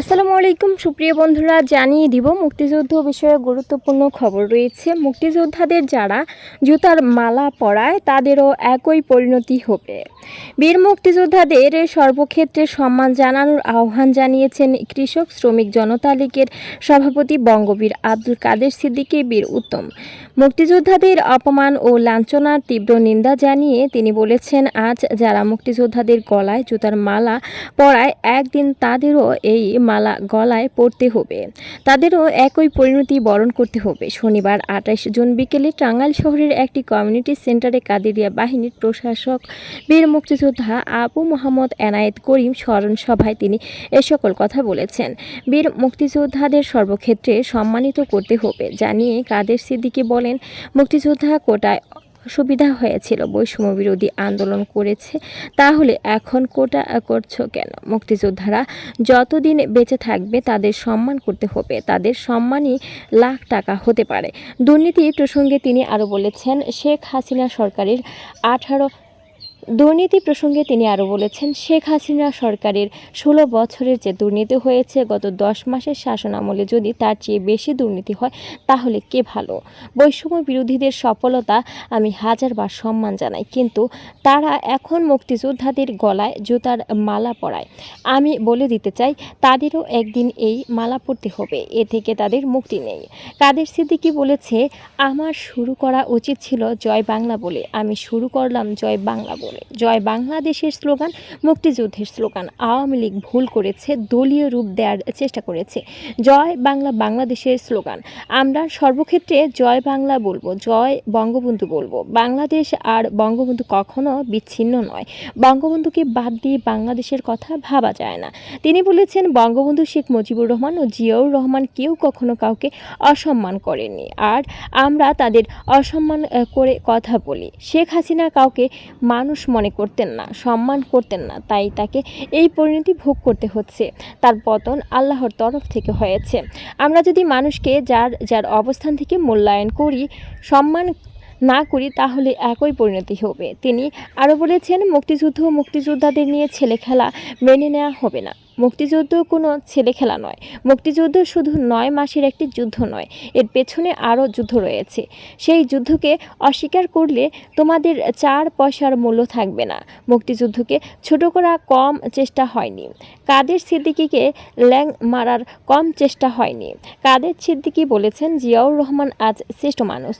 আসসালামু আলাইকুম, সুপ্রিয় বন্ধুরা, জানিয়ে দিব মুক্তিযুদ্ধ বিষয়ে গুরুত্বপূর্ণ খবর রয়েছে। মুক্তিযোদ্ধাদের যারা জুতার মালা পরায়, তাদেরও একই পরিণতি হবে। বীর মুক্তিযোদ্ধাদের সর্বক্ষেত্রে সম্মান জানানোর আহ্বান জানিয়েছেন কৃষক শ্রমিক জনতা লীগের সভাপতি বঙ্গবীর আব্দুল কাদের সিদ্দিকী বীর উত্তম। মুক্তিযোদ্ধাদের অপমান ও লাঞ্ছনার তীব্র নিন্দা জানিয়ে তিনি বলেছেন, আজ যারা মুক্তিযোদ্ধাদের গলায় জুতার মালা পরায়, একদিন তাদেরও এই মালা গলায় পরতে হবে। তাদেরও একই পরিণতি বরণ করতে হবে। শনিবার আঠাশ জুন বিকেলে টাঙ্গাইল শহরের একটি কমিউনিটি সেন্টারে কাদেরিয়া বাহিনীর প্রশাসক বীর মুক্তিযোদ্ধা আবু মোহাম্মদ এনায়েত করিম স্মরণ সভায় তিনি এ সকল কথা বলেছেন। বীর মুক্তিযোদ্ধাদের সর্বক্ষেত্রে সম্মানিত করতে হবে। জানিয়ে কাদের সিদ্দিকী বলেন, মুক্তিযোদ্ধা কোটায় সুবিধা হয়েছিল, বৈষম্য বিরোধী আন্দোলন করেছে, তাহলে এখন কোটা করছ কেন? মুক্তিযোদ্ধারা যতদিন বেঁচে থাকবে তাদের সম্মান করতে হবে, তাদের সম্মানই লাখ টাকা হতে পারে। দুর্নীতি প্রসঙ্গে তিনি আরও বলেছেন, শেখ হাসিনা সরকারের আঠারো দুর্নীতি প্রসঙ্গে তিনি আরও বলেছেন, শেখ হাসিনা সরকারের ষোলো বছরের যে দুর্নীতি হয়েছে, গত দশ মাসের শাসন আমলে যদি তার চেয়ে বেশি দুর্নীতি হয়, তাহলে কে ভালো? বৈষম্য বিরোধীদের সফলতা আমি হাজারবার সম্মান জানাই, কিন্তু তারা এখন মুক্তিযোদ্ধাদের গলায় জুতার মালা পরায়। আমি বলে দিতে চাই, তাদেরও একদিন এই মালা পরতে হবে, এ থেকে তাদের মুক্তি নেই। কাদের সিদ্দিকি বলেছে, আমার শুরু করা উচিত ছিল জয় বাংলা বলে, আমি শুরু করলাম জয় বাংলা বলে। জয় বাংলাদেশের স্লোগান, মুক্তিযুদ্ধের স্লোগান। আওয়ামী লীগ ভুল করেছে, দলীয় রূপ দেওয়ার চেষ্টা করেছে। জয় বাংলা বাংলাদেশের স্লোগান। আমরা সর্বক্ষেত্রে জয় বাংলা বলব, জয় বঙ্গবন্ধু বলব। বাংলাদেশ আর বঙ্গবন্ধু কখনো বিচ্ছিন্ন নয়। বঙ্গবন্ধুকে বাদ দিয়ে বাংলাদেশের কথা ভাবা যায় না। তিনি বলেছেন, বঙ্গবন্ধু শেখ মুজিবুর রহমান ও জিয়াউর রহমান কেউ কখনো কাউকে অসম্মান করেননি। আর আমরা তাদের অসম্মান করে কথা বলি। শেখ হাসিনা কাউকে মানুষ মনে করতেন না, সম্মান করতেন না, তাই তাকে এই পরিণতি ভোগ করতে হচ্ছে। তার পতন আল্লাহর তরফ থেকে হয়েছে। আমরা যদি মানুষকে যার যার অবস্থান থেকে মূল্যায়ন করি, সম্মান না করি, তাহলে একই পরিণতি হবে। তিনি আরও বলেছেন, মুক্তিযুদ্ধ মুক্তিযোদ্ধাদের নিয়ে ছেলে খেলা মেনে নেওয়া হবে না। মুক্তিযুদ্ধ কোনো ছেলে খেলা নয়। মুক্তিযুদ্ধ শুধু নয় মাসের একটি যুদ্ধ নয়, এর পেছনে আরও যুদ্ধ রয়েছে। সেই যুদ্ধকে অস্বীকার করলে তোমাদের চার পয়সার মূল্য থাকবে না। মুক্তিযুদ্ধকে ছোট করা কম চেষ্টা হয়নি। কাদের সিদ্দিকিকে ল্যাং মারার কম চেষ্টা হয়নি। কাদের সিদ্দিকি বলেছেন, জিয়াউর রহমান আজ শ্রেষ্ঠ মানুষ।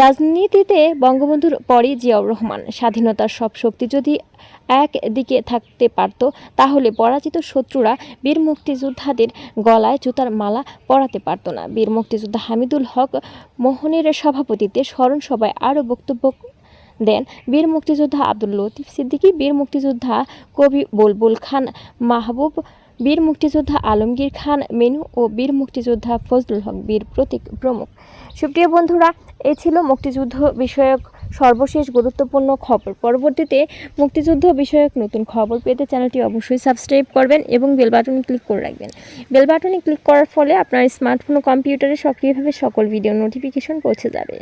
রাজনীতিতে বঙ্গবন্ধুর পরই জিয়াউর রহমান। স্বাধীনতার সব শক্তি যদি একদিকে থাকতে পারত, তাহলে পরাজিত শত্রুরা বীর মুক্তিযোদ্ধাদের গলায় জুতার মালা পরাতে পারত না। বীর মুক্তিযোদ্ধা হামিদুল হক মোহনের সভাপতিত্বে স্মরণ সভায় আরও বক্তব্য দেন বীর মুক্তিযোদ্ধা আব্দুল লতিফ সিদ্দিকী, বীর মুক্তিযোদ্ধা কবি বুলবুল খান মাহবুব বীর মুক্তিযোদ্ধা আলমগীর খান মেনু ও বীর মুক্তিযোদ্ধা ফজলুল হক বীর প্রতীক প্রমুখ। সুপ্রিয় বন্ধুরা এই ছিল মুক্তিযুদ্ধ বিষয়ক সর্বশেষ গুরুত্বপূর্ণ খবর। পরবর্তীতে মুক্তিযুদ্ধ বিষয়ক নতুন খবর পেতে চ্যানেলটি অবশ্যই সাবস্ক্রাইব করবেন এবং বেল বাটনে ক্লিক করে রাখবেন। বেল বাটনে ক্লিক করার ফলে আপনার স্মার্টফোন ও কম্পিউটারে সক্রিয়ভাবে সকল ভিডিও নোটিফিকেশন পৌঁছে যাবে।